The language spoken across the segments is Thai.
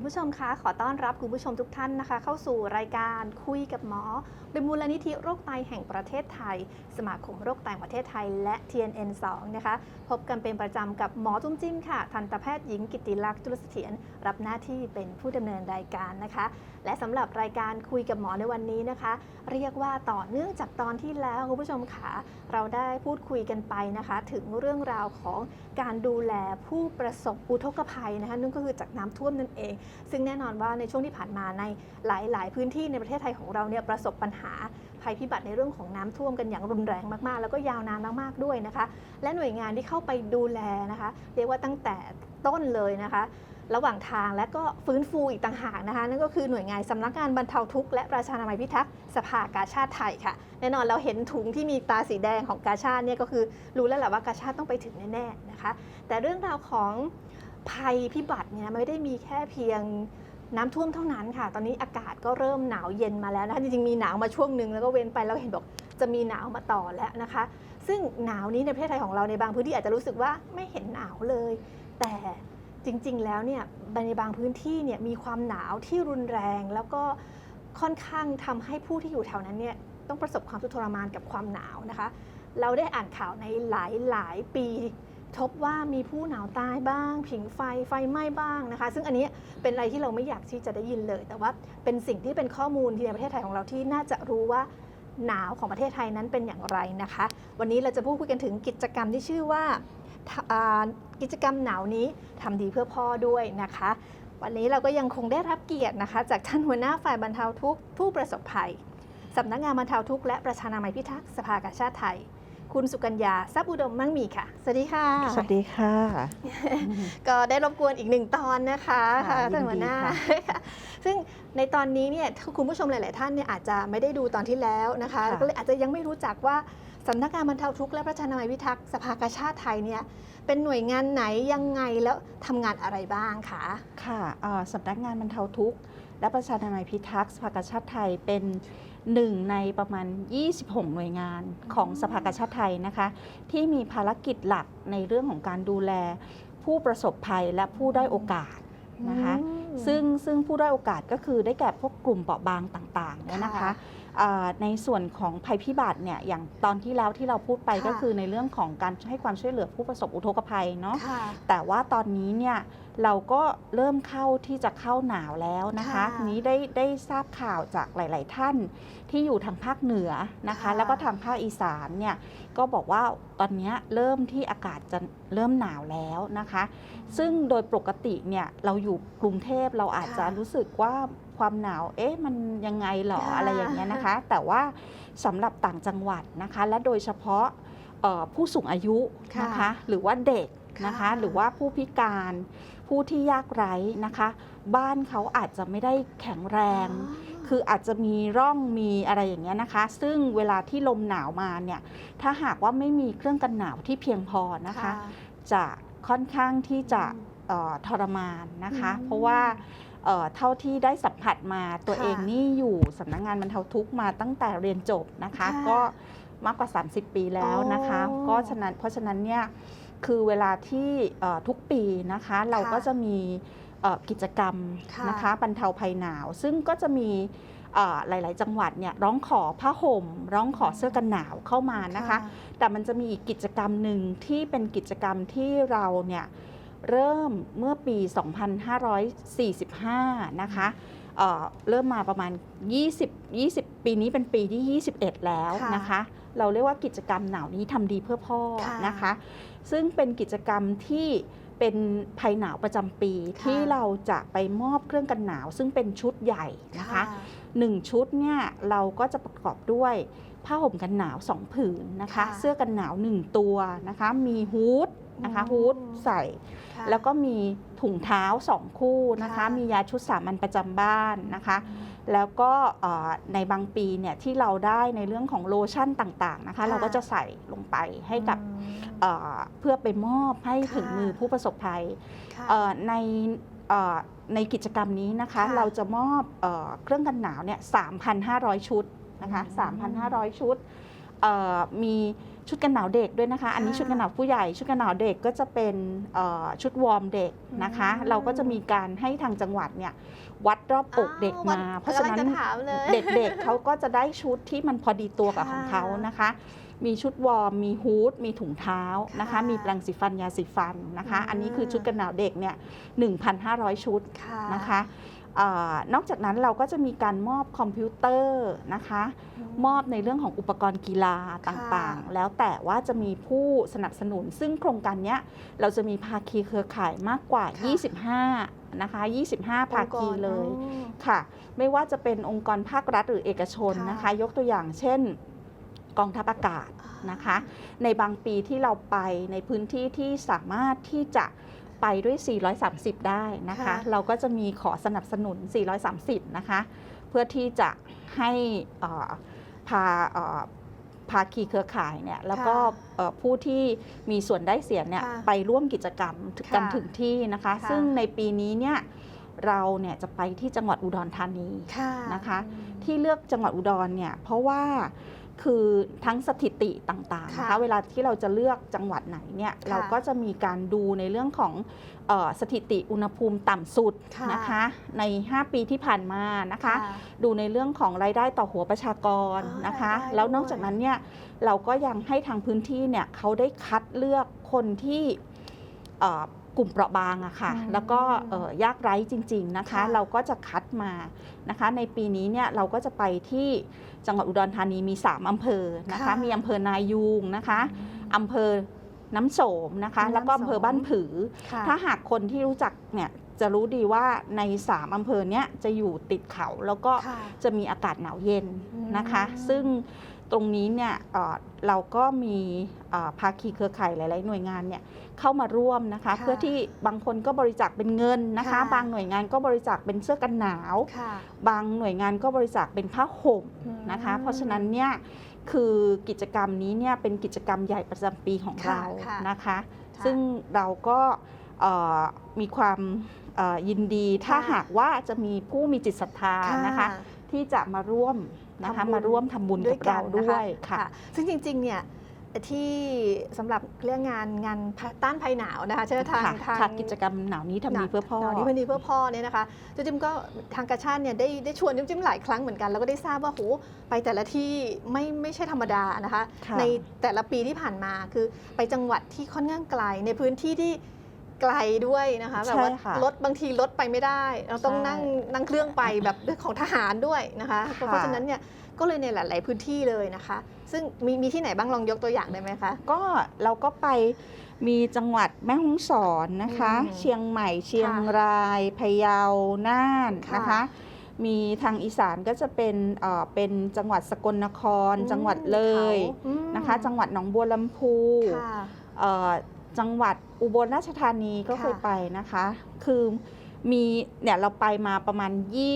คุณผู้ชมคะขอต้อนรับคุณผู้ชมทุกท่านนะคะ เข้าสู่รายการคุยกับหมอโดยมูลนิธิโรคไตแห่งประเทศไทย สมาคมโรคไตแห่งประเทศไทย และ TNN 2 นะคะ พบกันเป็นประจำกับหมอจุ้มจิ้มค่ะ ทันตแพทย์หญิงกิติลักษณ์จุลเสถียรรับหน้าที่เป็นผู้ดำเนินรายการนะคะ และสำหรับรายการคุยกับหมอในวันนี้นะคะ เรียกว่าต่อเนื่องจากตอนที่แล้วคุณผู้ชมค่ะเราได้พูดคุยกันไปนะคะ ถึงเรื่องราวของการดูแลผู้ประสบอุทกภัยนะคะนั่นก็คือจากน้ำท่วมนั่นเอง ซึ่งแน่นอนว่าในช่วงที่ผ่านมาในหลาย ๆ พื้นที่ในประเทศไทยของเราเนี่ยประสบปัญหาภัยพิบัติในเรื่องของน้ำท่วมกันอย่างรุนแรงมากๆ แล้วก็ยาวนานมากๆด้วยนะคะ และหน่วยงานที่เข้าไปดูแลนะคะ เรียกว่าตั้งแต่ต้นเลยนะคะ ระหว่างทางและก็ฟื้นฟูอีกต่างหากนะคะ นั่นก็คือหน่วยงานสำนักงานบรรเทาทุกข์และประชานามัยพิทักษ์สภากาชาติไทยค่ะแน่นอนเราเห็นถุงที่มีตาสีแดงของกาชาติเนี่ยก็คือรู้แล้วแหละว่ากาชาติต้องไปถึงแน่ๆนะคะ แต่เรื่องราวของภัยพิบัติเนี่ยไม่ได้มีแค่เพียง น้ำท่วมเท่านั้นค่ะ ตอนนี้อากาศก็เริ่มหนาวเย็นมาแล้วนะคะจริงๆมีหนาวมาช่วงหนึ่งแล้วก็เว้นไปแล้วเห็นบอกจะมีหนาวมาต่อแล้วนะคะ ซึ่งหนาวนี้ในประเทศไทยของเราในบางพื้นที่อาจจะรู้สึกว่าไม่เห็นหนาวเลย แต่จริงๆ แล้วเนี่ยในบางพื้นที่เนี่ยมีความหนาวที่รุนแรง แล้วก็ค่อนข้างทำให้ผู้ที่อยู่แถวนั้นเนี่ยต้องประสบความทุกข์ทรมานกับความหนาวนะคะ เราได้อ่านข่าวในหลายๆ ปี ทบว่ามีผู้หนาวตายบ้าง ผิงไฟไฟไหม้บ้างนะคะ ซึ่งอันนี้เป็นอะไรที่เราไม่อยากที่จะได้ยินเลย แต่ว่าเป็นสิ่งที่เป็นข้อมูลที่ในประเทศไทยของเราที่น่าจะรู้ว่าหนาวของประเทศไทยนั้นเป็นอย่างไรนะคะ วันนี้เราจะพูดคุยกันถึงกิจกรรมที่ชื่อว่ากิจกรรมหนาวนี้ทำดีเพื่อพ่อด้วยนะคะ วันนี้เราก็ยังคงได้รับเกียรตินะคะ จากท่านหัวหน้าฝ่ายบรรเทาทุกข์ผู้ประสบภัยสำนักงานบรรเทาทุกข์และประชานามัยพิทักษ์สภากาชาติไทย คุณสุกัญญาทรัพย์อุดมมั่งมีค่ะ สวัสดีค่ะ สวัสดีค่ะ ก็ได้รบกวนอีกหนึ่งตอนนะคะค่ะท่านหัวหน้ายินดีค่ะค่ะซึ่งในตอนนี้เนี่ยคุณผู้ชมหลาย ๆ ท่านเนี่ยอาจจะไม่ได้ดูตอนที่แล้วนะคะค่ะก็เลยอาจจะยังไม่รู้จักว่าสำนักงานบรรเทาทุกข์และประชานามัยพิทักษ์สภากาชาติไทยเนี่ยเป็นหน่วยงานไหนยังไงแล้วทำงานอะไรบ้างคะค่ะเอ่อสำนักงานบรรเทาทุกข์และประชานามัยพิทักษ์สภากาชาติไทยเป็น หนึ่งในประมาณ 26 หน่วยงานของสภากาชาติไทยนะคะ ที่มีภารกิจหลักในเรื่องของการดูแล ผู้ประสบภัยและผู้ได้อยโอกาสนะคะอืมซึ่งซึ่งผู้ได้อยโอกาสก็คือได้แก่พวกกลุ่มเปราะบางต่างๆเนี่ยนะคะค่ะอ่าในส่วนของภัยพิบัติเนี่ยอย่างตอนที่แล้วที่เราพูดไปค่ะก็คือในเรื่องของการให้ความช่วยเหลือผู้ประสบอุทกภัยเนาะค่ะแต่ว่าตอนนี้เนี่ย เราก็เริ่มเข้าที่จะเข้าหนาวแล้วนะคะค่ะทีนี้ได้ได้ทราบข่าวจากหลาย ๆ ท่านที่อยู่ทางภาคเหนือนะคะ ค่ะ แล้วก็ทางภาคอีสานเนี่ยก็บอกว่าตอนเนี้ยเริ่มที่อากาศจะเริ่มหนาวแล้วนะคะ ซึ่งโดยปกติเนี่ยเราอยู่กรุงเทพเราอาจจะรู้สึกว่าความหนาวเอ๊ะมันยังไงหรอค่ะ อะไรอย่างเงี้ยนะคะ แต่ว่าสำหรับต่างจังหวัดนะคะ และโดยเฉพาะเอ่อผู้สูงอายุนะคะค่ะหรือว่าเด็กนะคะ ค่ะ หรือว่าผู้พิการ ผู้ที่ยากไร้นะคะ บ้านเขาอาจจะไม่ได้แข็งแรง คืออาจจะมีร่องมีอะไรอย่างเงี้ยนะคะ ซึ่งเวลาที่ลมหนาวมาเนี่ยถ้าหากว่าไม่มีเครื่องกันหนาวที่เพียงพอนะคะ จะค่อนข้างที่จะเอ่อทรมานนะคะอืมเพราะว่าเอ่อเท่าที่ได้สัมผัสมาตัวค่ะเองนี่อยู่สำนักงานบรรเทาทุกข์มาตั้งแต่เรียนจบนะคะค่ะก็มากกว่า 30 ปีแล้วนะคะโอ้ก็ฉะนั้นเพราะฉะนั้นเนี่ย คือเวลาที่เอ่อทุกปีนะคะเราก็จะมีเอ่อกิจกรรมค่ะนะคะบรรเทาภัยหนาว ซึ่งก็จะมีเอ่อหลาย ๆ จังหวัดเนี่ยร้องขอผ้าห่ม ร้องขอเสื้อกันหนาวเข้ามานะคะ แต่มันจะมีอีกกิจกรรมหนึ่งที่เป็นกิจกรรมที่เราเนี่ยเริ่มเมื่อปี 2545 นะคะเอ่อเริ่มมาประมาณ 20 20 ปีนี้เป็นปีที่ 21 แล้วค่ะนะคะ เราเรียกว่ากิจกรรมหนาวนี้ทำดีเพื่อพ่อค่ะนะคะ ซึ่งเป็นกิจกรรมที่เป็นภัยหนาวประจำปีค่ะที่เราจะไปมอบเครื่องกันหนาว ซึ่งเป็นชุดใหญ่นะคะหนึ่งชุดเนี่ยเราก็จะประกอบด้วย ผ้าห่มกันหนาว2ผืนนะคะ ค่ะเสื้อกันหนาว1ตัวนะคะ มีฮูดนะคะอืมฮูดใส่ ค่ะแล้วก็มีถุงเท้า2คู่นะคะ ค่ะ มียาชุดสามัญประจำบ้านนะคะ แล้วก็เอ่อในบางปีเนี่ยที่เราได้ในเรื่องของโลชั่นต่างๆนะคะ ค่ะ เราก็จะใส่ลงไปให้กับอืม เอ่อเพื่อไปมอบให้ถึงค่ะมือผู้ประสบภัยค่ะ เอ่อในเอ่อในกิจกรรมนี้นะคะ ค่ะ เราจะมอบเออเครื่องกันหนาวเนี่ย3,500 ชุด นะคะอืม3,500 ชุดเอ่อมีชุดกันหนาวเด็กด้วยนะคะ อันนี้ค่ะชุดกันหนาวผู้ใหญ่ ชุดกันหนาวเด็กก็จะเป็นเอ่อชุดวอร์มเด็กนะคะอืมเราก็จะมีการให้ทางจังหวัดเนี่ยวัดรอบอกเด็กวัดมา เพราะฉะนั้นกำลังจถามเลยเด็กๆเขาก็จะได้ชุดที่มันพอดีตัวกับค่ะของเขานะคะ มีชุดวอร์ม มีฮูด มีถุงเท้านะคะค่ะมีแปรงสีฟันยาสีฟันนะคะอืมอันนี้คือชุดกันหนาวเด็กเนี่ย1,500 ชุดค่ะนะคะเออนอกจากนั้นเราก็จะมีการมอบคอมพิวเตอร์นะคะ มอบในเรื่องของอุปกรณ์กีฬาต่างๆ แล้วแต่ว่าจะมีผู้สนับสนุน ซึ่งโครงการเนี้ยเราจะมีภาคีเครือข่ายมากกว่า 25 นะคะ 25 ภาคีเลยองค์กรอ๋อค่ะ ไม่ว่าจะเป็นองค์กรภาครัฐหรือเอกชนค่ะนะคะ ยกตัวอย่างเช่นกองทัพอากาศนะคะ ในบางปีที่เราไปในพื้นที่ที่สามารถที่จะ ไปด้วย 430 ได้นะคะ ค่ะ เราก็จะมีขอสนับสนุน 430 นะคะ เพื่อที่จะให้เอ่อพาเอ่อภาคีเครือข่ายเนี่ยแล้วก็เอ่อผู้ที่มีส่วนได้เสียเนี่ยค่ะไปร่วมกิจกรรมค่ะกันถึงที่นะคะ ค่ะ ซึ่งในปีนี้เนี่ยเราเนี่ยจะไปที่จังหวัดอุดรธานี ค่ะนะคะที่เลือกจังหวัดอุดรเนี่ยเพราะว่า คือทั้งสถิติต่างๆนะคะค่ะเวลาที่เราจะเลือกจังหวัดไหนเนี่ยค่ะเราก็จะมีการดูในเรื่องของเออสถิติอุณหภูมิต่ำสุดค่ะนะคะใน 5 ปีที่ผ่านมานะคะค่ะดูในเรื่องของรายได้ต่อหัวประชากรอ๋อนะคะรายได้แล้วนอกด้วยจากนั้นเนี่ยเราก็ยังให้ทางพื้นที่เนี่ยเขาได้คัดเลือกคนที่เอ่อ กลุ่มเปราะบางอะค่ะอืมแล้วก็เอ่อยากไร้จริง ๆนะคะค่ะเราก็จะคัดมานะคะ ในปีนี้เนี่ยเราก็จะไปที่จังหวัดอุดรธานีมี 3 อำเภอนะคะค่ะมีอำเภอนายูงนะคะอำเภอน้ำโสมนะคะน้ำแล้วก็อำเภอบ้านผือค่ะถ้าหากคนที่รู้จักเนี่ยจะรู้ดีว่าใน 3อำเภอเนี้ยจะอยู่ติดเขาแล้วก็ค่ะจะมีอากาศหนาวเย็นอืมนะคะ ซึ่ง ตรงนี้เนี่ยเอ่อเราก็มีเอ่อภาคีเครือข่ายหลาย ๆ หน่วยงานเนี่ยเข้ามาร่วมนะคะค่ะเพื่อที่บางคนก็บริจาคเป็นเงินนะคะค่ะบางหน่วยงานก็บริจาคเป็นเสื้อกันหนาวค่ะบางหน่วยงานก็บริจาคเป็นผ้าห่มอืมนะคะ เพราะฉะนั้นเนี่ยคือกิจกรรมนี้เนี่ยเป็นกิจกรรมใหญ่ประจำปีของค่ะเราค่ะนะคะค่ะซึ่งเราก็เอ่อมีความเอ่อยินดีถ้าค่ะหากว่าจะมีผู้มีจิตศรัทธานะคะ ที่จะมาร่วม นะคะทำบุญมาร่วมทำบุญกับเรานด้วยค่ะ ซึ่งจริงๆเนี่ยที่สำหรับเรื่องงานงานต้านภัยหนาวนะคะใช่ไหมทางค่ะทางค่ะกิจกรรมหนาวนี้ทำดีเพื่อพ่อหนาวนี้พันดีเพื่อพ่อเนี่ยนะคะจุ๊จิ้มก็ทางกระชาติเนี่ยได้ได้ชวนจุ๊จิ้มหลายครั้งเหมือนกันแล้วก็ได้ทราบว่าโหไปแต่ละที่ไม่ไม่ใช่ธรรมดานะคะค่ะในแต่ละปีที่ผ่านมาคือไปจังหวัดที่ค่อนข้างไกลในพื้นที่ที่ ไกลด้วยนะคะแบบว่าใช่ค่ะรถบางทีรถไปไม่ได้ เราต้องใช่นั่งนั่งเครื่องไปแบบของทหารด้วยนะคะค่ะเพราะฉะนั้นเนี่ยก็เลยในหลาย ๆ พื้นที่เลยนะคะ ซึ่งมีมีที่ไหนบ้างลองยกตัวอย่างได้ไหมคะ ก็เราก็ไปมีจังหวัดแม่ฮ่องสอนนะคะ อืมเชียงใหม่เชียงค่ะรายพะเยาน่านค่ะนะคะมีทางอีสานก็จะเป็นเอ่อเป็นจังหวัดสกลนคร อืม จังหวัดเลยเขาอืมนะคะ จังหวัดหนองบัวลำพู ค่ะ เอ่อ จังหวัดอุบลราชธานีก็ค่ะเคยไปนะคะ คือมีเนี่ยเราไปมาประมาณ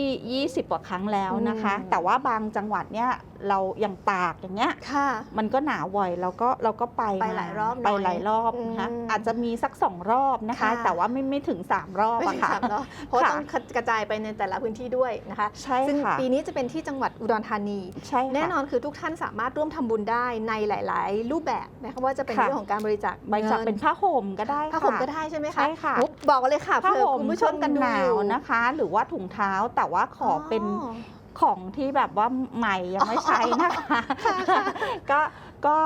2 20กว่าครั้งแล้วนะคะอืมแต่ว่าบางจังหวัดเนี่ย เราอย่างตากอย่างเงี้ยค่ะ มันก็หนาวบ่อยเราก็เราก็ไปไปมหลายรอบหน่ไปอยหลายรอบนะคะอืมอาจจะมีสักสองรอบนะคะ ค่ะ แต่ว่าไม่ไม่ถึงสามรอบไม่อะถึงค่ะ สามเนาะเพราะว่าค่ะ ต้องกระจายไปในแต่ละพื้นที่ด้วยนะคะ ใช่ซึ่งค่ะปีนี้จะเป็นที่จังหวัดอุดรธานี ใช่ค่ะ แน่นอนคือทุกท่านสามารถร่วมทำบุญได้ในหลาย ๆ รูปแบบนะคะว่าจะเป็นค่ะ เรื่องของการบริจาคใบจากเป็นผ้าห่มก็ได้ผ้าห่มค่ะก็ได้ใช่ไหมคะใช่ค่ะ โอ้บอกกันเลยค่ะผ้าเผื่อห่มคุณผู้ชมกันดูหนาอยู่วนะคะ หรือว่าถุงเท้าแต่ว่าขอเป็น อ๋อ ของที่แบบว่าใหม่ยังไม่ใช้นะคะ ก็ก็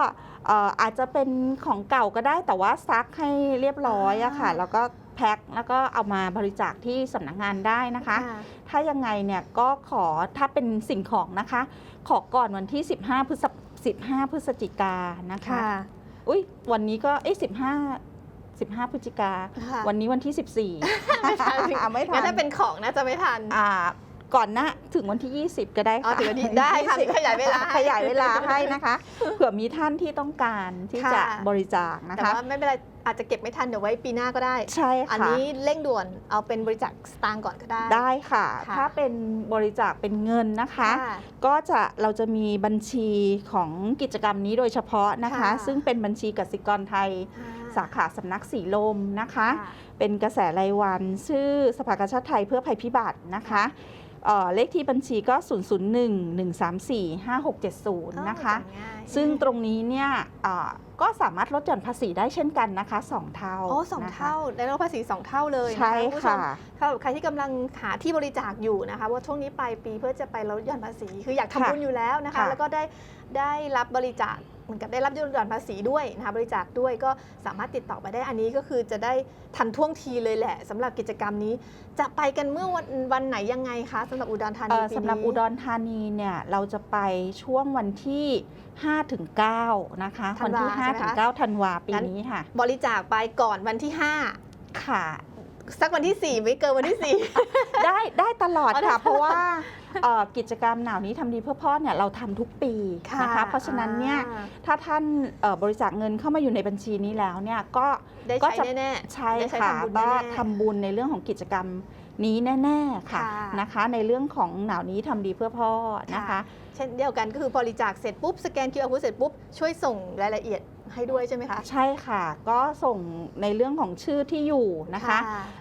เอ่ออาจจะเป็นของเก่าก็ได้แต่ว่าซักให้เรียบร้อยอะค่ะอ่าแล้วก็แพ็คแล้วก็เอามาบริจาคที่สำนักงานได้นะคะค่ะถ้ายังไงเนี่ยก็ขอถ้าเป็นสิ่งของนะคะ ขอก่อนวันที่ 15 พฤษ15พฤศจิกายนนะคะค่ะอุ้ยวันนี้ก็เอ้ย15 15พฤศจิกาค่ะวันนี้วันที่14ไม่ทันอะไม่ทังั้นนถ้าเป็นของน่าจะไม่ทันอ่า ก่อนหนะถึงวันที่ 20 ก็ได้อ๋อค่ะถึงวันที่ได้ค่ะมีขยายเวลาให้ขยายเวลาให้นะคะ เผื่อมีท่านที่ต้องการที่ค่ะจะบริจาคนะแต่คะ ว่าไม่เป็นไรอาจจะเก็บไม่ทันเดี๋ยวไว้ปีหน้าก็ได้ ใช่อันค่ะนี้เร่งด่วนเอาเป็นบริจาคสตางค์ก่อนก็ได้ ได้ค่ะ ค่ะ ถ้าเป็นบริจาคเป็นเงินนะคะ ค่ะ ก็จะเราจะมีบัญชีของกิจกรรมนี้โดยเฉพาะนะคะ ค่ะ ซึ่งเป็นบัญชีกสิกรไทย สาขาสำนักสีลมนะคะ ค่ะ เป็นกระแสรายวัน ชื่อสภากาชาติไทยเพื่อภัยพิบัตินะคะ เอ่อเลขที่บัญชีก็ 0 0 1 1 3 4 5 6 7 0 นะคะจำง่ายซึ่งตรงนี้เนี่ยเอ่อก็สามารถลดหย่อนภาษีได้เช่นกันนะคะ 2 เท่าโอ้สองนะคะ เท่าได้รับภาษีสองเท่าเลยนใช่ณผู้ชค่ะมสำหรับใครที่กำลังหาที่บริจาคอยู่นะคะว่าช่วงนี้ปลายปีเพื่อจะไปลดหย่อนภาษี คืออยากทำค่ะบุญอยู่แล้วนะคะ ค่ะแล้วก็ได้ได้รับบริจาค เหมือนกับได้รับลดหย่อนภาษีด้วยนะคะบริจาคด้วยก็สามารถติดต่อไปได้อันนี้ก็คือจะได้ทันท่วงทีเลยแหละสำหรับกิจกรรมนี้ จะไปกันเมื่อวันวันไหนยังไงคะสำหรับอุดรธาเอ่นีอปีนี้สำหรับอุดรธานีเนี่ยเราจะไปช่วงวันที่5ถึง9นะคะธัวันนวาที่ใช่ไหม5ถึงคะ9ธันวาปีงั้นนี้ค่ะ บริจาคไปก่อนวันที่ค่ะ5 สักวันที่ 4 ไม่เกินวันที่ ได้ได้ตลอดอ๋อได้ค่ะตลอดเพราะว่าเอ่อกิจกรรมหนาวนี้ทำดีเพื่อพ่อเนี่ยเราทำทุกปี4ค่ะนะคะเพราะฉะนั้นเนี่ยอ่า ถ้าท่านเอ่อบริจาคเงินเข้ามาอยู่ในบัญชีนี้แล้วเนี่ยก็ได้ก็ใช้จะแน่ ใช่ได้ใช้ค่ะทำบุญก็แน่ๆทำบุญในเรื่องของกิจกรรมนี้แน่ๆค่ะค่ะ นะคะ ในเรื่องของหนาวนี้ทำดีเพื่อพ่อนะคะค่ะเช่นเดียวกันก็คือบริจาคเสร็จปุ๊บ สแกน QR code เสร็จปุ๊บ ช่วยส่งรายละเอียด ให้ด้วยใช่ไหมคะ ใช่ค่ะ ก็ส่งในเรื่องของชื่อที่อยู่นะคะ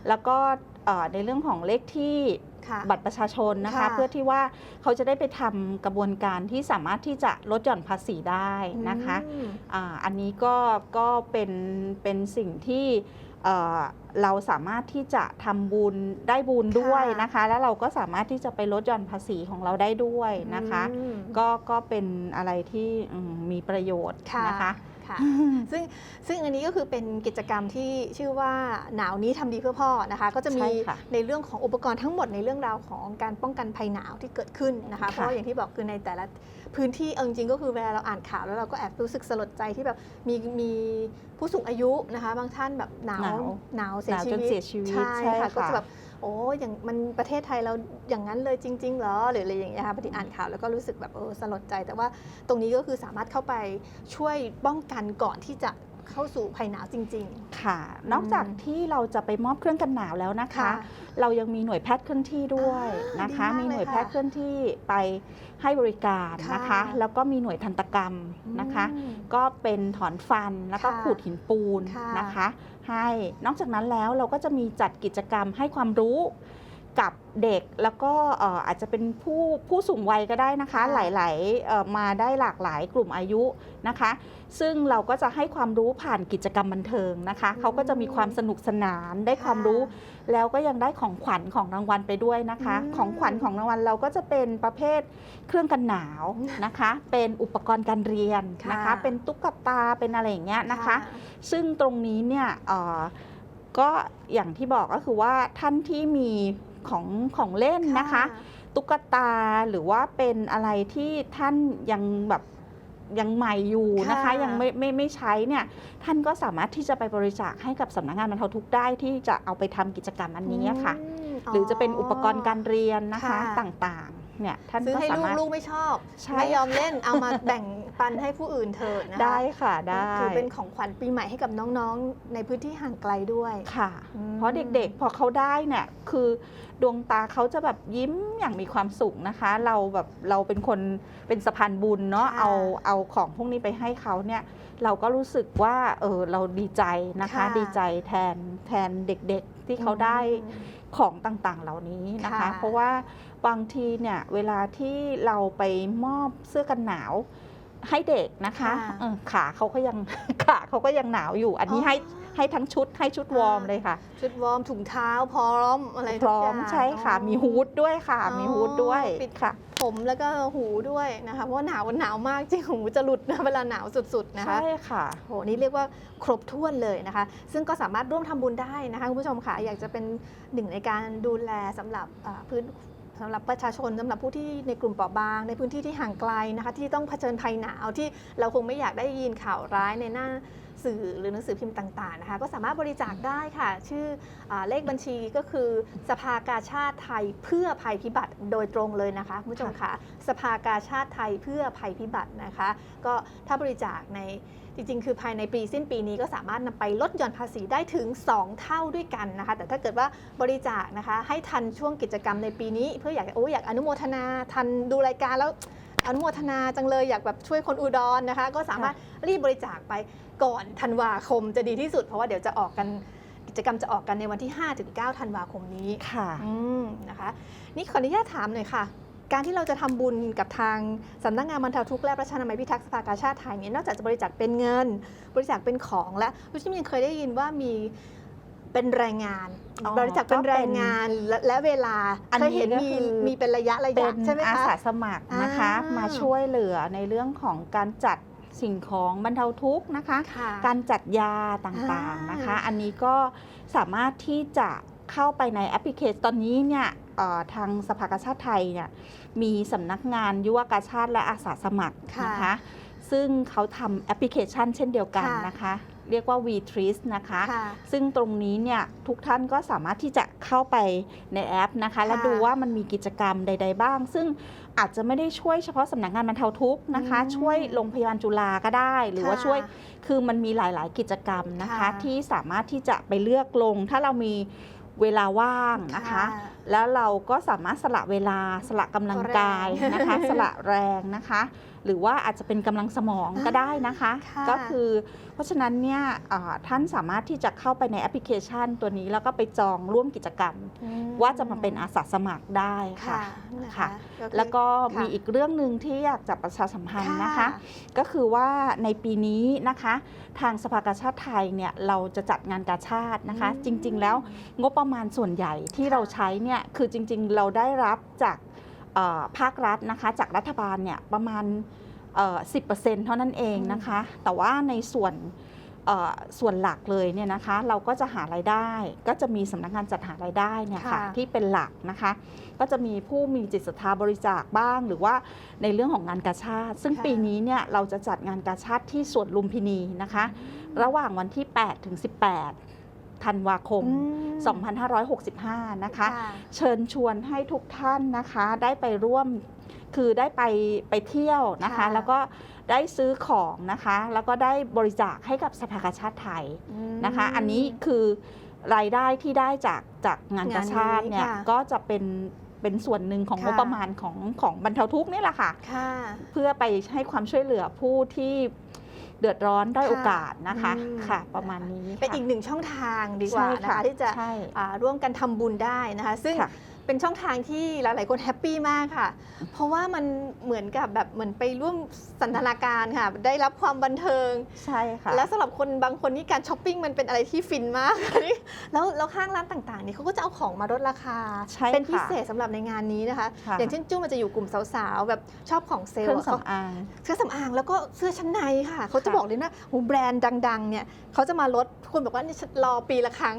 แล้วก็เอ่อในเรื่องของเลขที่ค่ะบัตรประชาชนนะคะค่ะเพื่อที่ว่าเขาจะได้ไปทำกระบวนการที่สามารถที่จะลดหย่อนภาษีได้นะคะอืมอ่าอันนี้ก็ก็เป็นเป็นสิ่งที่เอ่อเราสามารถที่จะทำบุญได้บุญด้วยค่ะนะคะ แล้วเราก็สามารถที่จะไปลดหย่อนภาษีของเราได้ด้วยนะคะอืมก็ก็เป็นอะไรที่อืมมีประโยชน์ค่ะนะคะ ค่ะ ซึ่งซึ่งอันนี้ก็คือเป็นกิจกรรมที่ชื่อว่าหนาวนี้ทำดีเพื่อพ่อนะคะ ก็จะมีใช่ค่ะในเรื่องของอุปกรณ์ทั้งหมดในเรื่องราวของการป้องกันภัยหนาวที่เกิดขึ้นนะคะค่ะเพราะว่าอย่างที่บอกคือในแต่ละพื้นที่เอาจริงๆก็คือเวลาเราอ่านข่าวแล้วเราก็แอบรู้สึกสลดใจที่แบบมีมีผู้สูงอายุนะคะ บางท่านแบบหนาวหนาวหนาวเสีหยนาวชีจนวิตเสียชีวิตใช่ใช่ค่ะก็ค่ะจะแบบโอ้อย่างมันประเทศไทยเราอย่างนั้นเลยจริง ๆ เหรอหรืออะไรอย่างเงี้ยค่ะพอดีอ่านข่าวแล้วก็รู้สึกแบบเออสลดใจ แต่ว่าตรงนี้ก็คือสามารถเข้าไปช่วยป้องกันก่อนที่จะ เข้าสู่ภัยหนาวจริง ค่ะ นอกจากที่เราจะไปมอบเครื่องกันหนาวแล้วนะๆคะเรายังมีหน่วยแพทย์เคลื่อนที่ด้วยอ่านะคะดีมากมีหน่วยเลยค่ะแพทย์เคลื่อนที่ไปให้บริการนะคะ ค่ะแล้วก็มีหน่วยทันตกรรมนะคะ อืม ก็เป็นถอนฟันแล้วก็ค่ะขูดหินปูนค่ะนะคะ ให้นอกจากนั้นแล้วเราก็จะมีจัดกิจกรรมให้ความรู้ กับเด็กแล้วก็เอ่ออาจจะเป็นผู้ผู้สูงวัยก็ได้นะคะ หลายๆเอ่อมาได้หลากหลายกลุ่มอายุนะคะ ซึ่งเราก็จะให้ความรู้ผ่านกิจกรรมบันเทิงนะคะอืมเขาก็จะมีความสนุกสนานได้ความรู้ แล้วก็ยังได้ของขวัญของรางวัลไปด้วยนะคะอืมของขวัญของรางวัลเราก็จะเป็นประเภทเครื่องกันหนาวนะคะ เป็นอุปกรณ์การเรียนนะคะค่ะเป็นตุ๊กตาเป็นอะไรอย่างเงี้ยนะคะ ซึ่งตรงนี้เนี่ยเอ่อก็อย่างที่บอกก็คือว่าท่านที่มี ของของเล่นนะคะ ตุ๊กตาหรือว่าเป็นอะไรที่ท่านยังแบบยังใหม่อยู่นะคะ ค่ะ ยังไม่ไม่ไม่ใช้เนี่ยท่านก็สามารถที่จะไปบริจาคให้กับสำนักงานบรรเทาทุกข์ได้ที่จะเอาไปทำกิจกรรมอันนี้ค่ะมหรือจะเป็นอุปกรณ์การเรียนนะคะค่ะ ต่างๆ เนี่ยท่านซื้อก็ให้สาลูกมารถ ลูกไม่ชอบ ใช่ ไม่ยอมเล่นเอามาแบ่งปันให้ผู้อื่นเถิดนะคะได้ค่ะได้ถือเป็นของขวัญปีใหม่ให้กับน้องๆ ในพื้นที่ห่างไกลด้วย ค่ะ อืม เพราะเด็กๆ พอเขาได้เนี่ยคือดวงตาเขาจะแบบยิ้มอย่างมีความสุขนะคะ เราแบบเราเป็นคนเป็นสะพานบุญเนาะค่ะเอาเอาของพวกนี้ไปให้เขาเนี่ย เราก็รู้สึกว่าเออเราดีใจนะคะ ค่ะ ดีใจแทนแทนเด็กๆที่เขาได้ อืม ของต่างๆ เหล่านี้นะคะ ค่ะเพราะว่า บางทีเนี่ยเวลาที่เราไปมอบเสื้อกันหนาวให้เด็กนะคะค่ะเออขาเขาก็ยังขาเขาก็ยังหนาวอยู่ อันนี้ให้ให้ทั้งชุดให้ชุดวอร์มเลยค่ะ ชุดวอร์มถุงเท้าพร้อมอะไรพร้อมทุกย่างใช่ค่ะ อ๋อ มีฮูดด้วยค่ะ อ๋อมีฮูดด้วยปิด ค่ะ ผมแล้วก็หูด้วยนะคะ เพราะว่าหนาวมันหนาวมากจริงหูจะหลุดนะเวลาหนาวสุดๆนะคะ ใช่ค่ะ โหนี่เรียกว่าครบถ้วนเลยนะคะ ซึ่งก็สามารถร่วมทำบุญได้นะคะคุณผู้ชมค่ะ อยากจะเป็นหนึ่งในการดูแลสำหรับอ่าพื้น สำหรับประชาชนสำหรับผู้ที่ในกลุ่มเปราะบาง ในพื้นที่ที่ห่างไกลนะคะที่ต้องเผชิญภัยหนาวที่เราคงไม่อยากได้ยินข่าวร้ายในหน้า สื่อหรือหนังสือพิมพ์ต่างๆนะคะก็สามารถบริจาคได้ค่ะ ชื่ออาเลขบัญชีก็คือสภากาชาติไทยเพื่อภัยพิบัติโดยตรงเลยนะคะคุณผู้ชมค่ะสภากาชาติไทยเพื่อภัยพิบัตินะคะ ก็ถ้าบริจาคในจริงๆ คือภายในปีสิ้นปีนี้ก็สามารถนำไปลดหย่อนภาษีได้ถึง 2 เท่าด้วยกันนะคะ แต่ถ้าเกิดว่าบริจาคนะคะให้ทันช่วงกิจกรรมในปีนี้ เพื่ออยากโอ้ยอยากอนุโมทนาทันดูรายการแล้ว อนุโมทนาจังเลยอยากแบบช่วยคนอุดรนะคะ ก็สามารถรีบบริจาคไปก่อนธันวาคมจะดีที่สุด เพราะว่าเดี๋ยวจะออกกันจกรรมจะออกกันในวันที่ 5-9ธันวาคมนี้ค่ะอืมนะคะ นี่ขออนุญาตถามหน่อยค่ะการที่เราจะทำบุญกับทางสำนักงานบรรเทาทุกข์และประชานามัยพิทักษ์สภากาชาติไทยเนี่ยนอกจากจะบริจาคเป็นเงิน บริจาคเป็นของและลูกชิมยังเคยได้ยินว่ามี เป็นแรงงาน อ๋อบริจาคเป็นก็เป็นแรงงานและและเวลาอันเคนี้ยเห็นก็มีคือ มีเป็นระยะระเป็ยะนใช่ไหมอาคะ สาสมัครนะคะ อ่าม มาช่วยเหลือในเรื่องของการจัดสิ่งของบรรเทาทุกข์นะคะ ค่ะ การจัดยาต่างๆนะคะ อ่า อันนี้ก็สามารถที่จะเข้าไปในแอปพลิเคชันตอนนี้เนี่ยเอ่อทางสภากาชาติไทยเนี่ยมีสำนักงานยุวกาชาติและอาสาสมัครค่ะนะคะ ซึ่งเขาทำแอปพลิเคชันเช่นเดียวกันค่ะนะคะ เรียกว่า v t r i s นะคะ ค่ะซึ่งตรงนี้เนี่ยทุกท่านก็สามารถที่จะเข้าไปในแอปนะคะ และค่ะดูว่ามันมีกิจกรรมใด ๆ บ้าง ซึ่งอาจจะไม่ได้ช่วยเฉพาะสำนักงานบรรเทาทุกข์นะคะ อืมช่วยโรงพยาบาลจุฬาก็ได้ หรือว่าค่ะช่วยคือมันมีหลาย ๆ กิจกรรมนะคะ ค่ะ ที่สามารถที่จะไปเลือกลง ถ้าเรามีเวลาว่างนะคะ แล้วเราก็สามารถสละเวลาสละกำลังกายแรง นะคะ สละแรงนะคะ หรือว่าอาจจะเป็นกำลังสมองก็ได้นะคะค่ะก็คือเพราะฉะนั้นเนี่ยเอ่อท่านสามารถที่จะเข้าไปในแอปพลิเคชันตัวนี้แล้วก็ไปจองร่วมกิจกรรมอืว่าจะมาเป็นอาสาสมัครได้ค่ะค่ะนะคะค่ะคือแล้วก็ค่ะมีอีกเรื่องหนึ่งที่อยากจะประชาสัมพันธ์นะคะค่ะก็คือว่าในปีนี้นะคะ ทางสภากาชาติไทยเนี่ยเราจะจัดงานกาชาตินะคะอืมจริง ๆ แล้วงบประมาณส่วนใหญ่ที่ค่ะเราใช้เนี่ยคือจริง ๆ เราได้รับจากเอ่อ ภาครัฐนะคะจากรัฐบาลเนี่ยประมาณเอ่อ10%เท่านั้นเองนะคะ แต่ว่าในส่วนเอ่อส่วนหลักเลยเนี่ยนะคะเราก็จะหารายได้ก็จะมีสำนักงานจัดหารายได้เนี่ยค่ะค่ะที่เป็นหลักนะคะ ก็จะมีผู้มีจิตศรัทธาบริจาคบ้าง หรือว่าในเรื่องของงานกาชาติ ซึ่งค่ะปีนี้เนี่ยเราจะจัดงานกาชาติที่สวนลุมพินีนะคะ ระหว่างวันที่ 8 ถึง 18 ธันวาคมอืม2565 นะคะ เชิญชวนให้ทุกท่านนะคะได้ไปร่วมคือได้ไปไปเที่ยวนะคะค่ะแล้วก็ได้ซื้อของนะคะ แล้วก็ได้บริจาคให้กับสภากาชาติไทยมนะคะ อันนี้คือรายได้ที่ได้จากจากงานกาชาติเนี่ยงานนี้ค่ะก็จะเป็นเป็นส่วนหนึ่งของค่ะงบประมาณของของบรรเทาทุกข์นี่แหละค่ะค่ะเพื่อไปให้ความช่วยเหลือผู้ที่ เดือดร้อนได้อยค่ะโอกาสนะคะอืมค่ะ ประมาณนี้เป็นค่ะอีกหนึ่งช่องทางดีกว่าใช่นะคะที่จะใช่อ่าร่วมกันทำบุญได้นะคะ ซึ่งค่ะ เป็นช่องทางที่หลาย ๆ คนแฮปปี้มากค่ะ เพราะว่ามันเหมือนกับแบบเหมือนไปร่วมสันทนาการค่ะ ได้รับความบันเทิง ใช่ค่ะ แล้วสำหรับคนบางคนนี่การช้อปปิ้งมันเป็นอะไรที่ฟินมาก แล้วแล้วข้างร้านต่าง ๆ นี่เขาก็จะเอาของมาลดราคาใช่เป็นค่ะพิเศษสำหรับในงานนี้นะคะค่ะอย่างเช่นจุ้มมันจะอยู่กลุ่มสาว ๆ แบบชอบของเซลเครื่องล์เขาสำอางเสื้อสำอางแล้วก็เสื้อชั้นในค่ะ เขาจะค่ะบอกเลยนะโหแบรนด์ดัง ๆ เนี่ยเขาจะมาลดคุณบอกว่านี่ฉันรอปีละครั้ง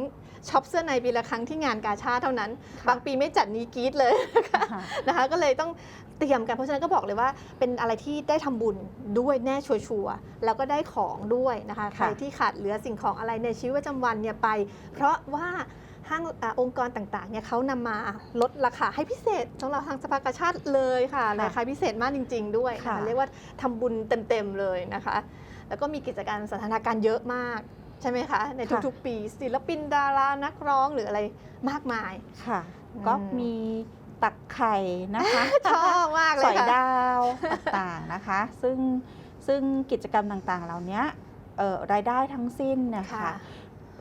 ช็อปเสื้อในปีละครั้งที่งานกาชาติเท่านั้น บางปีไม่จัดนี้กรีดเลยค่ะนะคะก็เลยต้องเตรียมกันเพราะฉะนั้นก็บอกเลยว่าเป็นอะไรที่ได้ทำบุญด้วยแน่ชัวร์ๆแล้วก็ได้ของด้วยนะคะใครค่ะที่ขาดเหลือสิ่งของอะไรในชีวิตประจำวันเนี่ยไป เพราะว่าห้างอาองค์กรต่างๆเนี่ยเขานำมาลดราคาให้พิเศษสำหรับทางสภากาชาติเลยค่ะค่ะราคาพิเศษมากจริง ๆ ด้วยค่ะนะคะเรียกว่าทำบุญเต็มๆเลยนะคะ แล้วก็มีกิจการสันทนาการเยอะมาก ใช่ไหมคะ ในทุกๆปี ศิลปินดารานักร้องหรืออะไรมากมาย ค่ะ อืม ก็มีตักไข่นะคะ ชอบมากเลสยอยค่ะ ดาวต่างๆนะคะ ซึ่งซึ่งกิจกรรมต่างๆ เหล่านี้เอ่อรายได้ทั้งสิ้นเนะคะค่ะ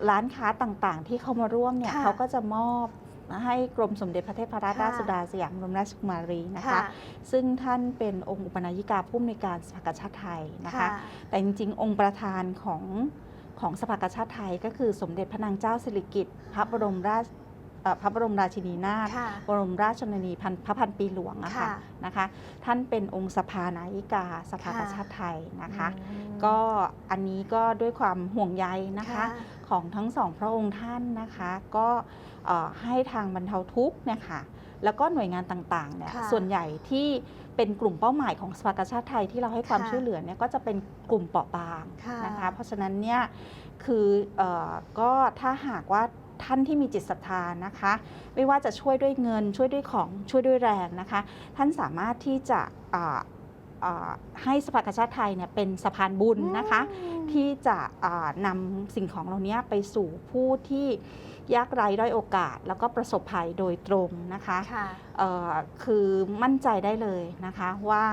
ร้านค้าต่างๆ ที่เข้ามาร่วมเนี่ยค่ะเขาก็จะมอบให้กรมสมเด็จพระเทพรัตนค่ะราชสุดาสยามบรมราชกุมารีนะคะค่ะซึ่งท่านเป็นองค์อุปนายิกาผู้อำนวยการสภากาชาติไทยนะคะค่ะแต่จริงๆ องค์ประธานของ ของสภากาชาติไทยก็คือสมเด็จพระนางเจ้าสิริกิติ์พระบรมราชเอ่อพระบรมราชินีนาถค่ะบรมราชชนนีพันพระพันปีหลวงอะค่ะค่ะนะคะ ท่านเป็นองค์สภานายิกาสภากาชาติไทยนะคะอืมก็อันนี้ก็ด้วยความห่วงใยนะคะค่ะของทั้งสองพระองค์ท่านนะคะ ก็เอ่อให้ทางบรรเทาทุกข์เนี่ยค่ะแล้วก็หน่วยงานต่างๆเนี่ยค่ะส่วนใหญ่ที่ เป็นกลุ่มเป้าหมายของสภากาชาติไทยที่เราให้ความค่ะช่วยเหลือเนี่ยก็จะเป็นกลุ่มเปราะบางค่ะนะคะ เพราะฉะนั้นเนี่ยคือเออก็ถ้าหากว่าท่านที่มีจิตศรัทธานะคะ ไม่ว่าจะช่วยด้วยเงินช่วยด้วยของช่วยด้วยแรงนะคะ ท่านสามารถที่จะอ่าอ่า ให้สภากาชาติไทยเนี่ยเป็นสะพานบุญนะคะอืมที่จะอ่านำสิ่งของเหล่านี้ไปสู่ผู้ที่ยากไร้ด้อยโอกาส แล้วก็ประสบภัยโดยตรงนะคะค่ะเอ่อคือมั่นใจได้เลยนะคะว่า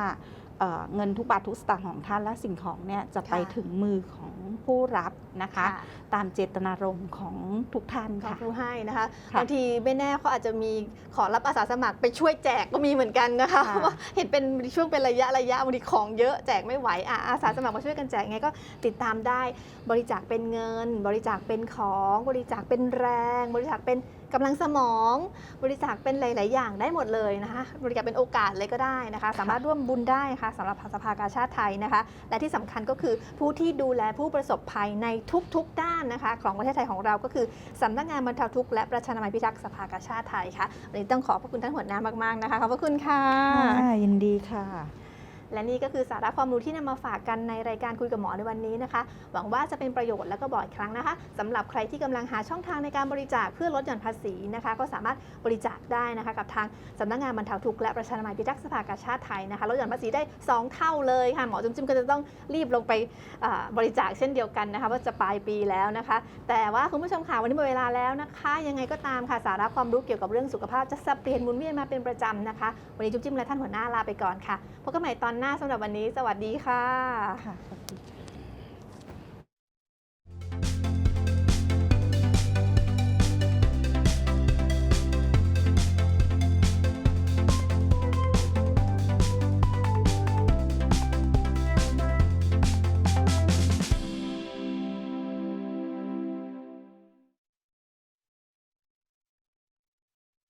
เอ่อเงินทุกบาททุกสตางค์ของท่านและสิ่งของเนี่ยจะไปค่ะถึงมือของ ผู้รับนะคะค่ะตามเจตนารมณ์ของทุกท่านขอบค่ะคุณให้นะคะค่ะบางทีไม่แน่เขาอาจจะมีขอรับอาสาสมัครไปช่วยแจกก็มีเหมือนกันนะคะค่ะเพราะว่าเห็นเป็นช่วงเป็นระยะระยะบางทีของเยอะแจกไม่ไหวอะอาสาสมัครมาช่วยกันแจกไงก็ติดตามได้บริจาคเป็นเงิน บริจาคเป็นของบริจาคเป็นแรง บริจาคเป็น กำลังสมองบริจาคเป็นหลาย ๆ อย่างได้หมดเลยนะคะบริจาคเป็นโอกาสเลยก็ได้นะคะ สามารถร่วมบุญได้ค่ะสำหรับสภากาชาติไทยนะคะ และที่สำคัญก็คือผู้ที่ดูแลผู้ประสบภัยในทุก ๆ ด้านนะคะ ของประเทศไทยของเราก็คือสำนักงานบรรเทาทุกข์และประชานามัยพิทักษ์สภากาชาติไทยค่ะวันนี้ต้องขอบพระคุณท่านหัวหน้ามาก ๆ นะคะขอบพระคุณค่ะค่ะยินดีค่ะ และนี่ก็คือสาระความรู้ที่นำมาฝากกันในรายการคุยกับหมอในวันนี้นะคะ หวังว่าจะเป็นประโยชน์แล้วก็บอกอีกครั้งนะคะสำหรับใครที่กำลังหาช่องทางในการบริจาคเพื่อลดหย่อนภาษีนะคะ ก็สามารถบริจาคได้นะคะกับทางสำนักงานบรรเทาทุกข์และประชานามัยพิทักษ์สภากาชาติไทยนะคะลดหย่อนภาษีได้ 2 เท่าเลยค่ะหมอจุมจิมก็จะต้องรีบลงไปบริจาคเช่นเดียวกันนะคะว่าจะปลายปีแล้วนะคะ แต่ว่าคุณผู้ชมค่ะวันนี้หมดเวลาแล้วนะคะ ยังไงก็ตามค่ะสาระความรู้เกี่ยวกับเรื่องสุขภาพจะสับเปลี่ยนหมุนเวียนมาเป็นประจำนะคะ วันนี้จุ๊บจิ้มและท่านหัวหน้าลาไปก่อนค่ะพบกันใหม่ตอนหน้าสำหรับวันนี้ สวัสดีค่ะ ค่ะสวัสดีค่ะ